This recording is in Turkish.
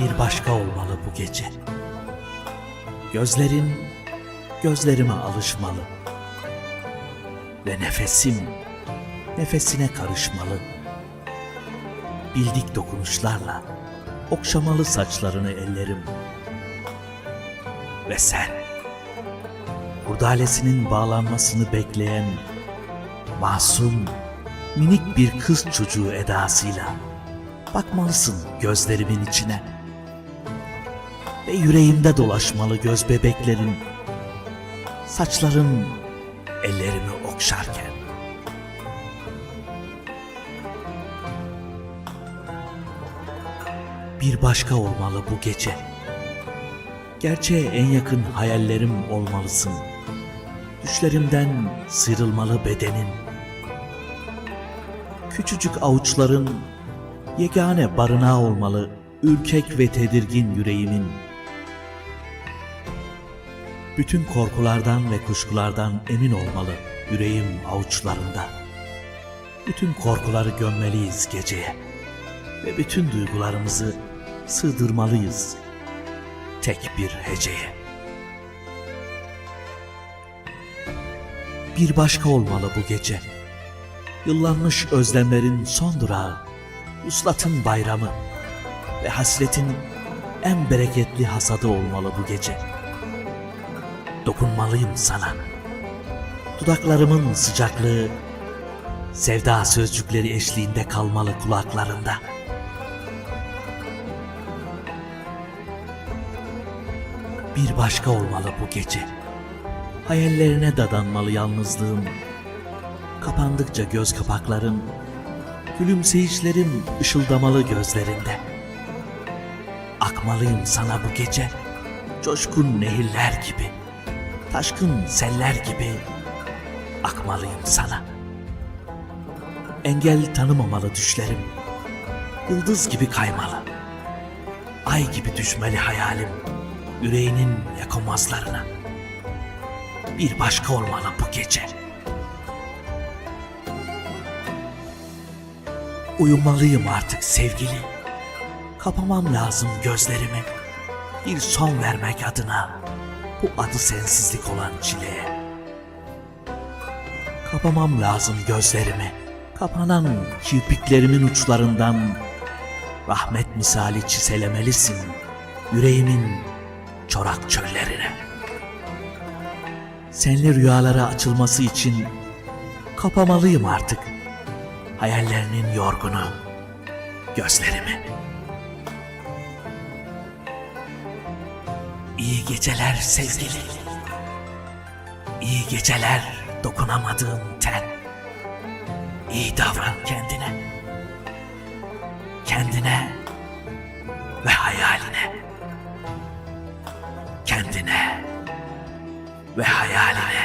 bir başka olmalı bu gece. Gözlerin gözlerime alışmalı. Ve nefesim nefesine karışmalı. Bildik dokunuşlarla okşamalı saçlarını ellerim. Ve sen kurdalesinin bağlanmasını bekleyen masum, minik bir kız çocuğu edasıyla bakmalısın gözlerimin içine. Ve yüreğimde dolaşmalı göz bebeklerin, saçların ellerimi okşarken. Bir başka olmalı bu gece. Gerçeğe en yakın hayallerim olmalısın. Düşlerimden sıyrılmalı bedenin. Küçücük avuçların yegane barınağı olmalı ürkek ve tedirgin yüreğimin. Bütün korkulardan ve kuşkulardan emin olmalı yüreğim avuçlarında. Bütün korkuları gömmeliyiz geceye ve bütün duygularımızı sığdırmalıyız tek bir heceye. Bir başka olmalı bu gece. Yıllanmış özlemlerin son durağı, uslatın bayramı ve hasretin en bereketli hasadı olmalı bu gece. Dokunmalıyım sana. Dudaklarımın sıcaklığı, sevda sözcükleri eşliğinde kalmalı kulaklarında. Bir başka olmalı bu gece. Hayallerine dadanmalı yalnızlığım. Kapandıkça göz kapaklarım, gülümseyişlerim ışıldamalı gözlerinde. Akmalıyım sana bu gece, coşkun nehirler gibi, taşkın seller gibi akmalıyım sana. Engel tanımamalı düşlerim, yıldız gibi kaymalı, ay gibi düşmeli hayalim, yüreğinin yakamazlarına. Bir başka olmalı bu gece. Uyumalıyım artık sevgili. Kapamam lazım gözlerimi. Bir son vermek adına bu adı sensizlik olan çileye. Kapamam lazım gözlerimi. Kapanan kirpiklerimin uçlarından rahmet misali çiselemelisin yüreğimin çorak çöllerine. Senli rüyalara açılması için kapamalıyım artık hayallerinin yorgunu gözlerimi. İyi geceler sevgili. İyi geceler dokunamadığım ten. İyi davran kendine. Kendine ve hayaline. Kendine ve hayaline.